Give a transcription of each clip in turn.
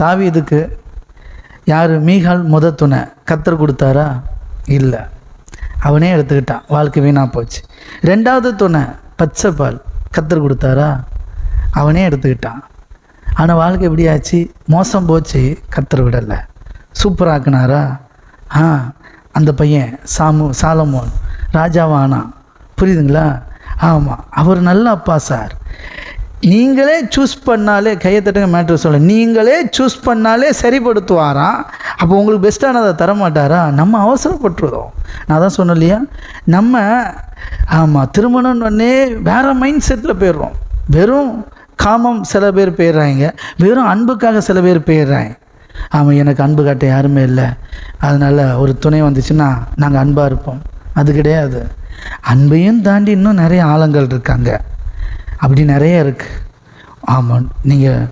தாவீதுக்கு யார்? மீகால் முத துணை. கத்தர் கொடுத்தாரா? இல்லை. அவனே எடுத்துக்கிட்டான். வாழ்க்கை வீணாக போச்சு. ரெண்டாவது துணை பச்சை பால் கத்தர் கொடுத்தாரா? அவனே எடுத்துக்கிட்டான். ஆனால் வாழ்க்கை எப்படி ஆச்சு? மோசம் போச்சு. கத்தர் விடலை. சூப்பராக்குனாரா ஆ அந்த பையன் சாமு சாலமோன் ராஜாவானா புரியுதுங்களா? ஆமாம் அவர் நல்ல அப்பா சார். நீங்களே சூஸ் பண்ணாலே கையை தட்டுங்க மேட்ரு சொல்ல நீங்களே சூஸ் பண்ணாலே சரிப்படுத்துவாராம் அப்போ உங்களுக்கு பெஸ்ட்டானதை தர மாட்டாரா நம்ம அவசரப்பட்டுருதோம். நான் தான் சொன்னேன் இல்லையா? நம்ம ஆமாம் திருமணம்னு வேறு மைண்ட் செட்டில் போயிடுறோம். வெறும் காமம் சில பேர் போயிடுறாங்க. வெறும் அன்புக்காக சில பேர் போயிடுறாங்க. ஆமாம் எனக்கு அன்பு காட்ட யாருமே இல்லை. அதனால் ஒரு துணை வந்துச்சுன்னா நாங்கள் அன்பாக இருப்போம். அது கிடையாது. அன்பையும் தாண்டி இன்னும் நிறைய ஆழங்கள் இருக்காங்க. அப்படி நிறைய இருக்குது ஆமாம் நீங்கள்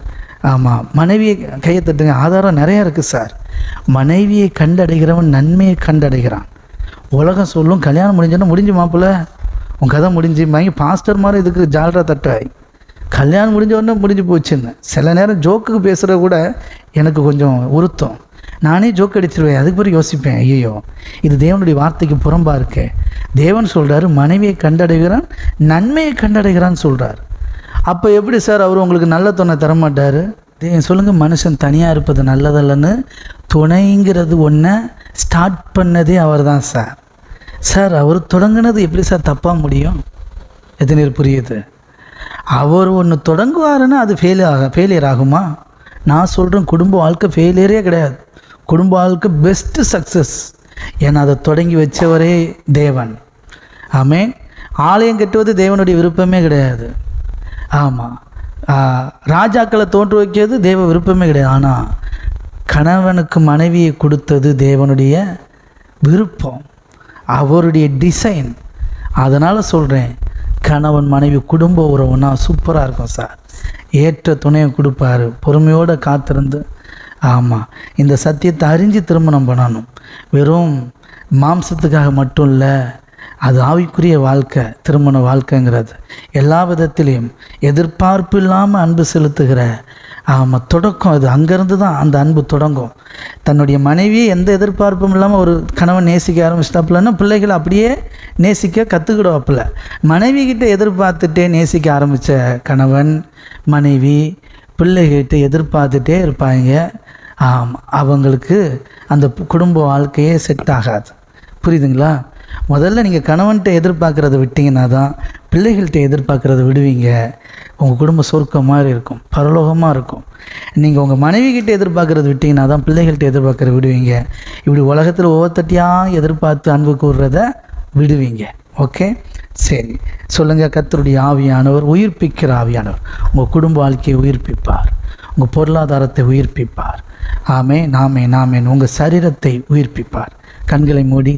ஆமாம் மனைவியை கையை தட்டுங்க. ஆதாரம் நிறையா இருக்குது சார். மனைவியை கண்டடைகிறவன் நன்மையை கண்டடைகிறான். உலகம் சொல்லும் கல்யாணம் முடிஞ்சோன்னா முடிஞ்சு மாப்பிள்ள. உன் கதை முடிஞ்சு வாங்கி பாஸ்டர் மாதிரி இதுக்கு ஜாலரா தட்டாய் கல்யாணம் முடிஞ்ச உடனே முடிஞ்சு போச்சுன்னு. சில நேரம் ஜோக்குக்கு பேசுகிற கூட எனக்கு கொஞ்சம் உருத்தம் நானே ஜோக் அடிச்சிருவேன். அதுக்கு பிறகு யோசிப்பேன் ஐயோ இது தேவனுடைய வார்த்தைக்கு புறம்பாக இருக்கே. தேவன் சொல்கிறாரு மனைவியை கண்டடைகிறான் நன்மையை கண்டடைகிறான்னு சொல்கிறார் அப்போ எப்படி சார் அவர் உங்களுக்கு நல்ல துணை தரமாட்டார்? தே சொல்லுங்கள் மனுஷன் தனியாக இருப்பது நல்லதல்லன்னு. துணைங்கிறது ஒன்றை ஸ்டார்ட் பண்ணதே அவர் தான் சார். சார் அவர் தொடங்கினது எப்படி சார் தப்பாக முடியும்? எத்தனை புரியுது? அவர் ஒன்று தொடங்குவாருன்னா அது ஃபெயிலியர் ஆக ஃபெயிலியர் ஆகுமா? நான் சொல்கிறேன் குடும்ப வாழ்க்கை ஃபெயிலியரே கிடையாது. குடும்ப வாழ்க்கை பெஸ்ட்டு சக்ஸஸ் ஏன்னா அதை தொடங்கி வச்சவரே தேவன். ஆமென். ஆலயம் கட்டுவது தேவனுடைய விருப்பமே கிடையாது. ஆமாம் ராஜாக்களை தோன்று வைக்கிறது தேவ விருப்பமே கிடையாது. ஆனால் கணவனுக்கு மனைவியை கொடுத்தது தேவனுடைய விருப்பம். அவருடைய டிசைன் அதனால் சொல்கிறேன் கணவன் மனைவி குடும்ப உறவுனா சூப்பராக இருக்கும் சார். ஏற்ற துணையை கொடுப்பாரு. பொறுமையோடு காத்திருந்து ஆமாம் இந்த சத்தியத்தை அறிஞ்சு திருமணம் பண்ணணும். வெறும் மாம்சத்துக்காக மட்டும் இல்லை அது ஆவிக்குரிய வாழ்க்கை திருமண வாழ்க்கைங்கிறது. எல்லா விதத்திலையும் எதிர்பார்ப்பு இல்லாமல் அன்பு செலுத்துகிற ஆமாம் தொடக்கம் அது. அங்கேருந்து தான் அந்த அன்பு தொடங்கும். தன்னுடைய மனைவி எந்த எதிர்பார்ப்பும் இல்லாமல் ஒரு கணவன் நேசிக்க ஆரம்பிச்சிட்டாப்புலன்னா பிள்ளைகளை அப்படியே நேசிக்க கற்றுக்கிடுவாப்புல மனைவி கிட்டே எதிர்பார்த்துட்டே நேசிக்க ஆரம்பித்த கணவன் மனைவி பிள்ளைகிட்ட எதிர்பார்த்துட்டே இருப்பாங்க. ஆமாம் அவங்களுக்கு அந்த குடும்ப வாழ்க்கையே செட் ஆகாது. புரியுதுங்களா? முதல்ல நீங்கள் கணவன்கிட்ட எதிர்பார்க்குறத விட்டீங்கன்னா தான் பிள்ளைகள்கிட்ட எதிர்பார்க்குறத விடுவீங்க. உங்கள் குடும்ப சொர்க்கம் மாதிரி இருக்கும் பரலோகமாக இருக்கும். நீங்கள் உங்கள் மனைவி கிட்டே எதிர்பார்க்குறது விட்டீங்கன்னா தான் பிள்ளைகள்கிட்ட எதிர்பார்க்குறத விடுவீங்க. இப்படி உலகத்தில் ஒவ்வொருத்தட்டியாக எதிர்பார்த்து அன்பு கூறுறத விடுவீங்க. ஓகே சரி சொல்லுங்கள் கத்தருடைய ஆவியானவர் உயிர்ப்பிக்கிற ஆவியானவர். உங்கள் குடும்ப வாழ்க்கையை உயிர்ப்பிப்பார். உங்கள் பொருளாதாரத்தை உயிர்ப்பிப்பார். ஆமே நாமே நாமேன் உங்கள் சரீரத்தை உயிர்ப்பிப்பார். கண்களை மூடி